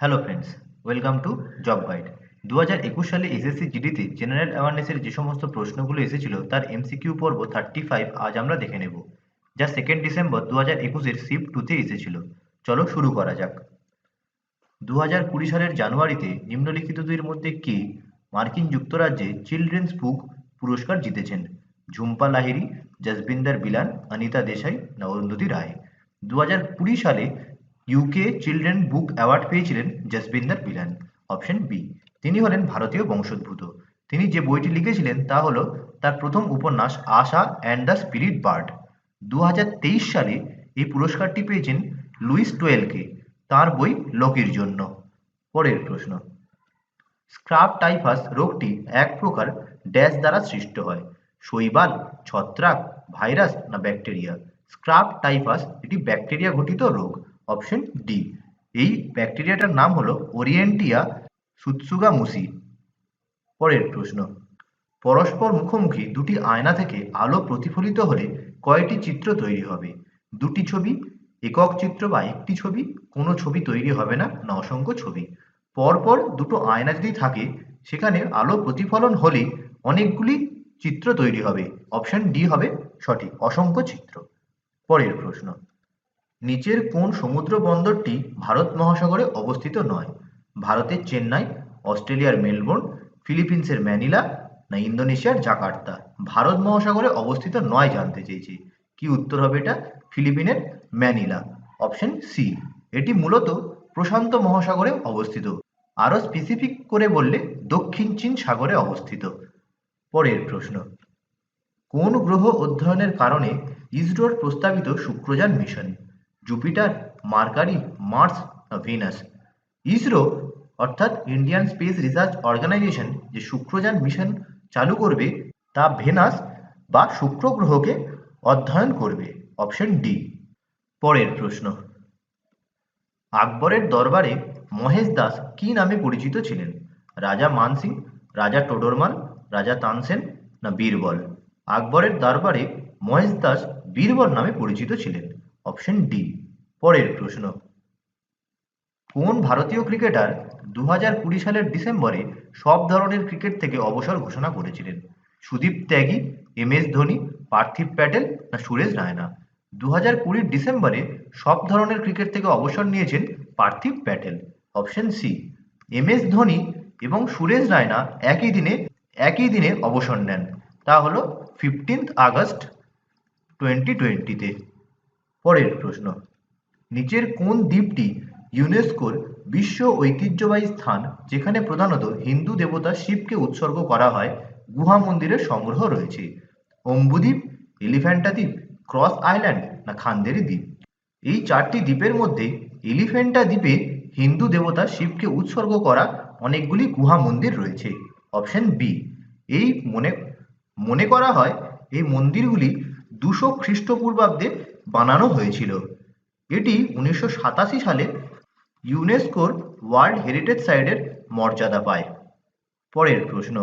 Hello friends welcome to job guide দু হাজার একুশ সালে এসএসসি জিডিতে জেনারেল অ্যাওয়ারনেসের যে সমস্ত প্রশ্নগুলো এসেছিল, তার এমসিকিউ পর্ব থার্টি ফাইভ আজ আমরা দেখে নেব। যা সেকেন্ড ডিসেম্বর দু হাজার একুশের শিফট টুতে এসেছিল। চলো শুরু করা যাক। দু হাজার কুড়ি সালের জানুয়ারিতে নিম্নলিখিতদের মধ্যে কে মার্কিন যুক্তরাজ্যে চিলড্রেন্স বুক পুরস্কার জিতেছেন? ঝুম্পা লাহিড়ী, জসবিন্দর বিলান, অনিতা দেশাই না অরুন্ধতী রায়। দু হাজার কুড়ি সালে ইউকে চিলড্রেন বুক অ্যাওয়ার্ড পেয়েছিলেন জসবিন্দর বিলান অপশন বি তিনি হলেন ভারতীয় বংশোদ্ভূত। তিনি যে বইটি লিখেছিলেন তা হল তার প্রথম উপন্যাস Asha and the spirit bird দু হাজার তেইশ সালে এই পুরস্কারটি পেয়েছেন লুইস টোয়েলকে। তার বই লোকের জন্য। পরের প্রশ্ন। স্ক্রাব টাইফাস রোগটি এক প্রকার ড্যাশ দ্বারা সৃষ্ট হয়। শৈবাল, ছত্রাক, ভাইরাস না ব্যাকটেরিয়া? স্ক্রাব টাইফাস এটি ব্যাকটেরিয়া ঘটিত রোগ। অপশন ডি এই ব্যাকটেরিয়াটার নাম হলো ওরিয়েন্টিয়া সুৎসুগা মুসি পরের প্রশ্ন। পরস্পর মুখোমুখি দুটি আয়না থেকে আলো প্রতিফলিত হলে কয়টি চিত্র তৈরি হবে? দুটি ছবি, একক চিত্র বা একটি ছবি, কোনো ছবি তৈরি হবে না না অসংখ্য ছবি। পরপর দুটো আয়না যদি থাকে, সেখানে আলো প্রতিফলন হলে অনেকগুলি চিত্র তৈরি হবে। অপশন ডি হবে সঠিক, অসংখ্য চিত্র। পরের প্রশ্ন। নিচের কোন সমুদ্র বন্দরটি ভারত মহাসাগরে অবস্থিত নয়? ভারতের চেন্নাই, অস্ট্রেলিয়ার মেলবোর্ন, ফিলিপিন্সের ম্যানিলা না ইন্দোনেশিয়ার জাকার্তা? ভারত মহাসাগরে অবস্থিত নয় জানতে চেয়েছি। কি উত্তর হবে এটা? ফিলিপিনের ম্যানিলা। Option C. এটি মূলত প্রশান্ত মহাসাগরে অবস্থিত। আরও স্পেসিফিক করে বললে দক্ষিণ চীন সাগরে অবস্থিত। পরের প্রশ্ন। কোন গ্রহ অধ্যয়নের কারণে ইসরোর প্রস্তাবিত শুক্রযান mission Jupiter Mercury Mars Venus ISRO, অর্থাৎ ইন্ডিয়ান স্পেস রিসার্চ অর্গানাইজেশন যে শুক্রযান মিশন চালু করবে, তা ভেনাস বা শুক্র গ্রহকে অধ্যয়ন করবে অপশন ডি পরের প্রশ্ন। আকবরের দরবারে মহেশ দাস কি নামে পরিচিত ছিলেন? রাজা মানসিং, রাজা টোডরমাল, রাজা তানসেন না বীরবল? আকবরের দরবারে মহেশ দাস বীরবল নামে পরিচিত ছিলেন। অপশন ডি, পরের প্রশ্ন। কোন ভারতীয় ক্রিকেটার দু কুড়ি সালের ডিসেম্বরে সব ধরনের ক্রিকেট থেকে অবসর ঘোষণা করেছিলেন? সুদীপ ত্যাগী, এম এস ধোনি, পার্থিব প্যাটেল না সুরেশ রায়না? দু হাজার কুড়ির ডিসেম্বরে সব ধরনের ক্রিকেট থেকে অবসর নিয়েছেন Parthiv Patel. Option C, M S Dhoni এবং সুরেশ রায়না একই দিনে একই দিনে অবসর নেন। তা হলো ফিফটিন্থ আগস্ট টোয়েন্টি টোয়েন্টিতে পরের প্রশ্ন। নিচের কোন দ্বীপটি ইউনেস্কোর বিশ্ব ঐতিহ্যবাহী স্থান যেখানে প্রধানত হিন্দু দেবতা শিবকে উৎসর্গ করা হয়, গুহা মন্দিরের সংগ্রহ রয়েছে? অম্বুদ্বীপ, এলিফ্যান্টা দ্বীপ, ক্রস আইল্যান্ড না খান্দেরি দ্বীপ? এই চারটি দ্বীপের মধ্যে এলিফ্যান্টা দ্বীপে হিন্দু দেবতা শিবকে উৎসর্গ করা অনেকগুলি গুহা মন্দির রয়েছে। Option B. এই মনে মনে করা হয় এই মন্দিরগুলি দুশো খ্রিস্টপূর্বাব্দে বানানো হয়েছিল। এটি উনিশশো সাতাশি সালে ইউনেস্কোর ওয়ার্ল্ড হেরিটেজ সাইটের মর্যাদা পায়। পরের প্রশ্ন,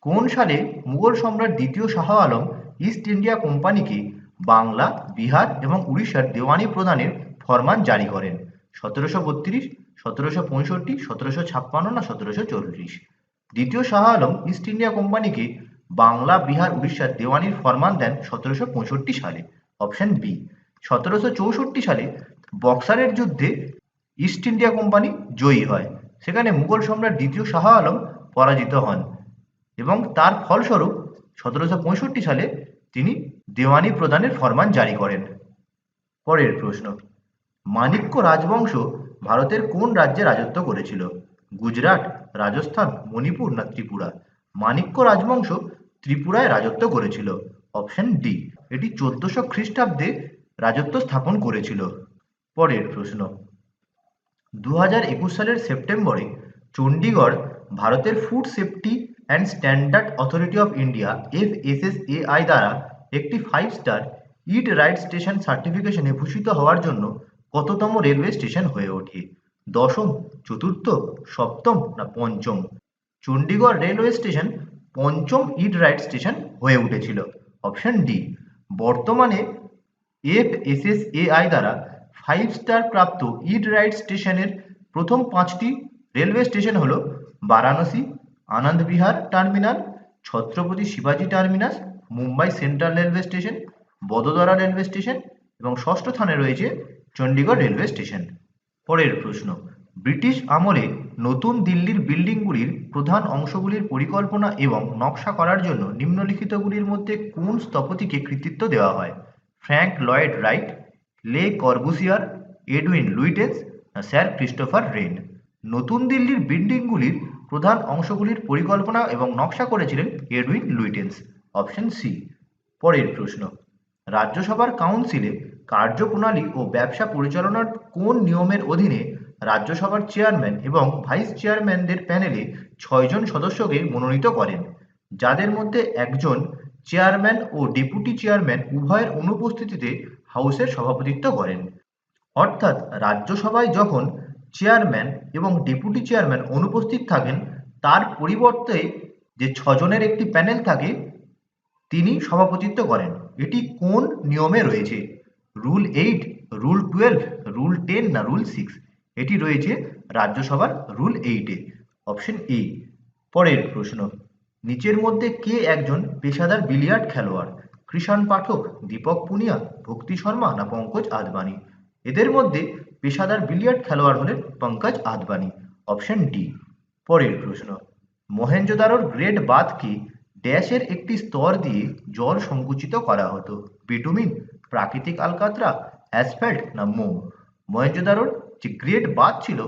কোন সালে মুঘল সম্রাট দ্বিতীয় শাহ আলম ইস্ট ইন্ডিয়া কোম্পানিকে বাংলা, বিহার এবং উড়িষ্যার দেওয়ানি প্রদানের ফরমান জারি করেন? সতেরোশো বত্রিশ, সতেরোশো পঁয়ষট্টি, সতেরোশো ছাপ্পান্ন না সতেরোশো চল্লিশ? দ্বিতীয় শাহ আলম ইস্ট ইন্ডিয়া কোম্পানিকে বাংলা, বিহার, উড়িষ্যার দেওয়ানির ফরমান দেন সতেরোশো পঁয়ষট্টি সালে। Option B. সতেরোশো চৌষট্টি সালে বক্সারের যুদ্ধে ইস্ট ইন্ডিয়া কোম্পানি জয়ী হয়। সেখানে মুঘল সম্রাট দ্বিতীয় শাহ আলম পরাজিত হন এবং তার ফলস্বরূপ সতেরোশো পঁয়ষট্টি সালে তিনি দেওয়ানি প্রদানের ফরমান জারি করেন। পরের প্রশ্ন, মাণিক্য রাজবংশ ভারতের কোন রাজ্যে রাজত্ব করেছিল? গুজরাট, রাজস্থান, মণিপুর না ত্রিপুরা? মাণিক্য রাজবংশ ত্রিপুরায় রাজত্ব করেছিল। Option D. এটি চোদ্দশো খ্রিস্টাব্দে রাজত্ব স্থাপন করেছিল। পরের প্রশ্ন। দু হাজার একুশ সালের সেপ্টেম্বরে চণ্ডীগড় ভারতের food safety and standard authority of India F S S A I দ্বারা একটি five star eat right station সার্টিফিকেশনে ভূষিত হওয়ার জন্য কততম রেলওয়ে স্টেশন হয়ে ওঠে? দশম, চতুর্থ, সপ্তম না পঞ্চম? চণ্ডীগড় রেলওয়ে স্টেশন পঞ্চম ইট রাইট স্টেশন হয়ে উঠেছিল। অপশন ডি, বর্তমানে F S S A I দ্বারা ফাইভ স্টার প্রাপ্ত ইড রাইট স্টেশনের প্রথম পাঁচটি রেলওয়ে স্টেশন হল বারাণসী, আনন্দ বিহার টার্মিনাল, ছত্রপতি শিবাজি terminus, Mumbai central railway station Vadodara railway station এবং ষষ্ঠ স্থানে রয়েছে চণ্ডীগড় রেলওয়ে স্টেশন পরের প্রশ্ন, ব্রিটিশ আমলে নতুন দিল্লির বিল্ডিংগুলির প্রধান অংশগুলির পরিকল্পনা এবং নকশা করার জন্য নিম্নলিখিতগুলির মধ্যে কোন স্থপতিকে কৃতিত্ব দেওয়া হয়? ফ্র্যাঙ্ক লয়েড রাইট, লে কর্বুসিয়ার, এডুইন লুইটেন্স না স্যার ক্রিস্টোফার রেন নতুন দিল্লির বিল্ডিংগুলির প্রধান অংশগুলির পরিকল্পনা এবং নকশা করেছিলেন এডুইন লুইটেন্স অপশন সি, পরের প্রশ্ন। রাজ্যসভার কাউন্সিলে কার্যপ্রণালী ও ব্যবসা পরিচালনার কোন নিয়মের অধীনে রাজ্যসভার চেয়ারম্যান এবং ভাইস চেয়ারম্যানদের প্যানেলে ছয়জন সদস্যকে মনোনীত করেন, যাদের মধ্যে একজন চেয়ারম্যান ও ডেপুটি চেয়ারম্যান উভয়ের অনুপস্থিতিতে হাউসের সভাপতিত্ব করেন। অর্থাৎ রাজ্যসভায় যখন চেয়ারম্যান এবং ডেপুটি চেয়ারম্যান অনুপস্থিত থাকেন, তার পরিবর্তে যে ছজনের একটি প্যানেল থাকে, তিনি সভাপতিত্ব করেন। এটি কোন নিয়মে রয়েছে? Rule eight, rule twelve, rule ten না রুল সিক্স? এটি রয়েছে রাজ্যসভার রুল এইটে অপশন এ পরের প্রশ্ন। নিচের মধ্যে কে একজন পেশাদার বিলিয়ার্ড খেলোয়াড়? কৃষাণ পাঠক দীপক পুনিয়া, ভক্তি শর্মা না পঙ্কজ আদবানি? এদের মধ্যে পেশাদার বিলিয়ার্ড খেলোয়াড় হলেন পঙ্কজ আদবানি। অপশন ডি পরের প্রশ্ন। মহেঞ্জোদারোর গ্রেট বাঁধকে ড্যাশের একটি স্তর দিয়ে জল সংকুচিত করা হতো। বিটুমিন প্রাকৃতিক আলকাতরা অ্যাসফ্যাল্ট না মোম? মহেঞ্জোদারোর যে গ্রেট বাঁধ ছিল,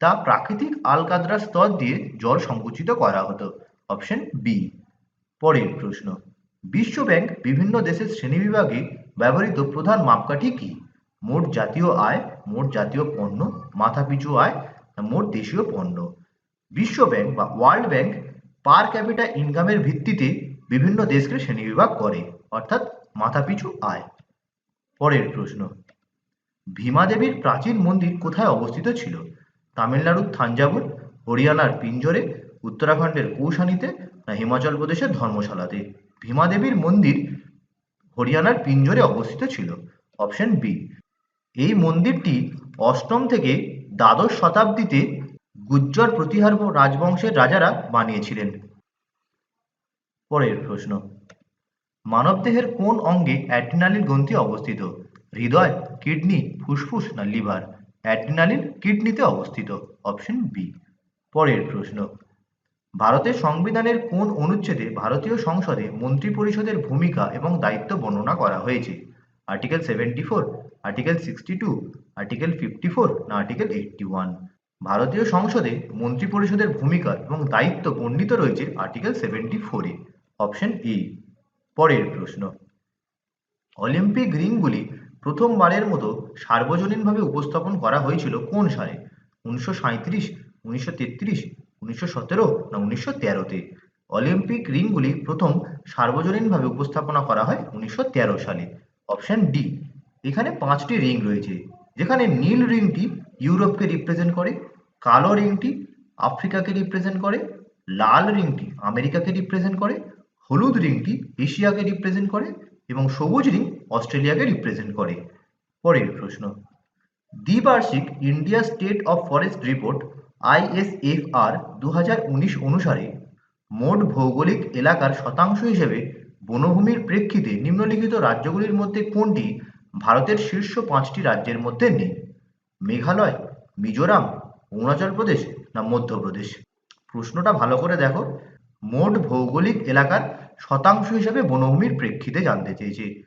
তা প্রাকৃতিক আলকাতরা স্তর দিয়ে জল সংকুচিত করা হতো। Option B. পরের প্রশ্ন। বিশ্ব ব্যাংক বিভিন্ন দেশের শ্রেণীবিভাগে ব্যবহৃত প্রধান মাপকাঠি কি? মোট জাতীয় আয়, মোট জাতীয় পণ্য, মাথাপিছু আয় মোট দেশীয় পণ্য? বিশ্ব ব্যাংক বা ওয়ার্ল্ড ব্যাংক পার ক্যাপিটা ইনকামের ভিত্তিতে বিভিন্ন দেশকে শ্রেণীবিভাগ করে, অর্থাৎ মাথাপিছু আয়। পরের প্রশ্ন। ভীমা দেবীর প্রাচীন মন্দির কোথায় অবস্থিত ছিল? তামিলনাড়ুর থাঞ্জাভুর হরিয়ানার পিঞ্জরে, উত্তরাখণ্ডের কৌশানীতে না হিমাচল প্রদেশের ধর্মশালাতে? ভীমা দেবীর মন্দির হরিয়ানার পিঞ্জরে অবস্থিত ছিল? Option B. এই মন্দিরটি অষ্টম থেকে দ্বাদশ শতাব্দীতে গুজ্জর প্রতিহার রাজবংশের রাজারা বানিয়েছিলেন। পরের প্রশ্ন। মানবদেহের কোন অঙ্গে অ্যাড্রিনালিন গ্রন্থি অবস্থিত? হৃদয়, কিডনি, ফুসফুস না লিভার? অ্যাড্রিনালিন কিডনিতে অবস্থিত। Option B. পরের প্রশ্ন। ভারতের সংবিধানের কোন অনুচ্ছেদে ভারতীয় সংসদে মন্ত্রিপরিষদের ভূমিকা এবং দায়িত্ব বর্ণনা করা হয়েছে? Article seventy four, article sixty two, article fifty four না আর্টিকেল এইটটি ওয়ান? ভারতীয় সংসদে মন্ত্রী পরিষদের ভূমিকা এবং দায়িত্ব বর্ণিত রয়েছে আর্টিকেল সেভেন্টি ফোরে অপশন এ পরের প্রশ্ন। অলিম্পিক রিংগুলি প্রথমবারের মতো সার্বজনীনভাবে উপস্থাপন করা হয়েছিল কোন সালে? উনিশশো সাঁইত্রিশ, উনিশশো তেত্রিশ, উনিশশো সতেরো না উনিশশো তেরোতে? অলিম্পিক রিংগুলি প্রথম সার্বজনীনভাবে উপস্থাপনা করা হয় উনিশশো তেরো সালে। অপশন ডি, এখানে পাঁচটি রিং রয়েছে, যেখানে নীল রিংটি ইউরোপকে রিপ্রেজেন্ট করে, কালো রিংটি আফ্রিকাকে রিপ্রেজেন্ট করে, লাল রিংটি আমেরিকাকে রিপ্রেজেন্ট করে, হলুদ রিংটি এশিয়াকে রিপ্রেজেন্ট করে এবং সবুজ রিং অস্ট্রেলিয়াকে রিপ্রেজেন্ট করে। পরের প্রশ্ন। দ্বিবার্ষিক India state of forest report ISFR দু হাজার উনিশ অনুসারে মোট ভৌগোলিক এলাকার শতাংশ হিসেবে বনভূমির প্রেক্ষিতে নিম্নলিখিত রাজ্যগুলির মধ্যে কোনটি ভারতের শীর্ষ পাঁচটি রাজ্যের মধ্যে নেই? মেঘালয়, মিজোরাম, অরুণাচল প্রদেশ না মধ্যপ্রদেশ? প্রশ্নটা ভালো করে দেখো। মোট ভৌগোলিক এলাকার শতাংশ হিসেবে বনভূমির প্রেক্ষিতে জানতে চেয়েছে।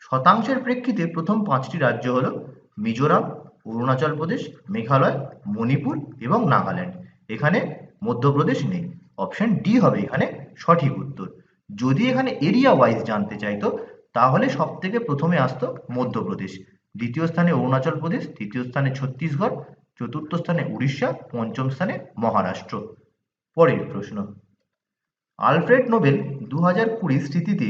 শতাংশের প্রেক্ষিতে প্রথম পাঁচটি রাজ্য হলো মিজোরাম, অরুণাচল প্রদেশ, মেঘালয়, মণিপুর এবং নাগাল্যান্ড। এখানে মধ্যপ্রদেশ নেই। অপশন ডি হবে এখানে সঠিক উত্তর। যদি এখানে এরিয়া ওয়াইজ জানতে চাইতো তাহলে সব থেকে প্রথমে আসতো মধ্যপ্রদেশ। দ্বিতীয় স্থানে অরুণাচল প্রদেশ, তৃতীয় স্থানে ছত্তিশগড়, চতুর্থ স্থানে উড়িষ্যা, পঞ্চম স্থানে মহারাষ্ট্র। পরের প্রশ্ন। আলফ্রেড নোবেল দু হাজার কুড়ি স্মৃতিতে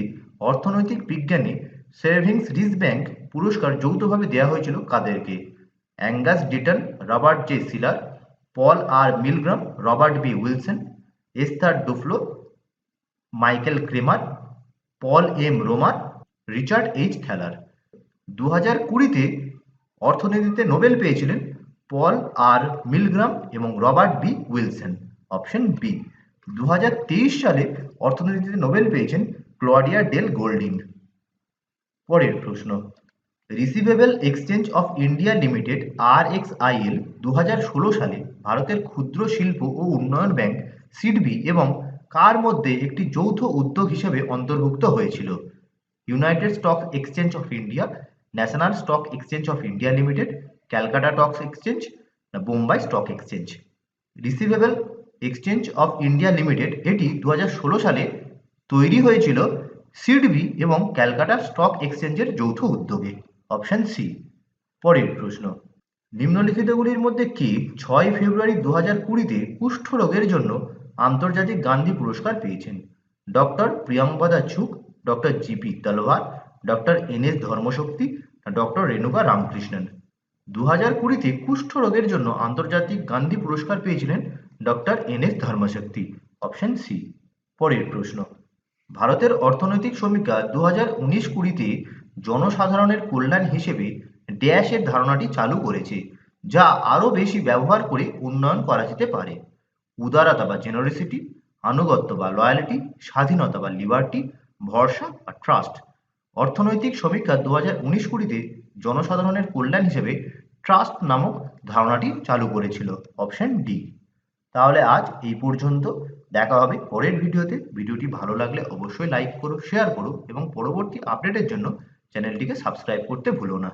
অর্থনৈতিক বিজ্ঞানে সেভিংস রিস ব্যাংক পুরস্কার যৌথভাবে দেওয়া হয়েছিল কাদেরকে। Angus Deaton, Robert J Shiller, Paul R Milgrom, Robert B Wilson, Esther Duflo, Michael Kremer, Paul M Romer Richard H Thaler. দু হাজার কুড়িতে অর্থনীতিতে নোবেল পেয়েছিলেন পল আর মিলগ্রাম এবং Robert B Wilson, option B. দু হাজার তেইশ সালে অর্থনীতিতে নোবেল পেয়েছেন ক্লডিয়া ডেল গোল্ডিং পরের প্রশ্ন, receivable exchange of India limited R X IL দু সালে ভারতের ক্ষুদ্র শিল্প ও উন্নয়ন ব্যাংক, সিডবি এবং কার মধ্যে একটি যৌথ উদ্যোগ হিসেবে অন্তর্ভুক্ত হয়েছিল? United Stock Exchange of India, National Stock Exchange of India Limited, Calcutta stock exchange Bombay stock exchange? Receivable exchange of India limited এটি দু হাজার ষোলো সালে তৈরি হয়েছিল সিডবি এবং ক্যালকাটা স্টক এক্সচেঞ্জের যৌথ উদ্যোগে। অপশন সি, পরের প্রশ্ন। নিম্নলিখিতগুলির মধ্যে কি ছয় ফেব্রুয়ারি দু হাজার কুড়িতে কুষ্ঠ রোগের জন্য আন্তর্জাতিক গান্ধী পুরস্কার পেয়েছেন? ডক্টর প্রিয়াঙ্কদা চুক, doctor G P Talwar doctor N S Dharmashakti doctor Renuka Ramakrishnan? দু হাজার কুড়িতে কুষ্ঠ রোগের জন্য আন্তর্জাতিক গান্ধী পুরস্কার পেয়েছিলেন doctor N S Dharmashakti, option C. পরের প্রশ্ন, ভারতের অর্থনৈতিক সমীক্ষা দু হাজার উনিশ কুড়িতে জনসাধারণের কল্যাণ হিসেবে ড্যাশের ধারণাটি চালু করেছে, যা আরও বেশি ব্যবহার করে উন্নয়ন করা যেতে পারে। উদারতা বা জেনারেসিটি, আনুগত্য বা লয়ালিটি, স্বাধীনতা বা লিবার্টি, ভরসা বা ট্রাস্ট। অর্থনৈতিক সমীক্ষা দু হাজার উনিশ কুড়িতে জনসাধারণের কল্যাণ হিসেবে ট্রাস্ট নামক ধারণাটি চালু করেছিল, অপশন ডি। তাহলে আজ এই পর্যন্ত। দেখা হবে পরের ভিডিওতে। ভিডিওটি ভালো লাগলে অবশ্যই লাইক করো শেয়ার করো এবং পরবর্তী আপডেটের জন্য চ্যানেলটিকে সাবস্ক্রাইব করতে ভুলো না।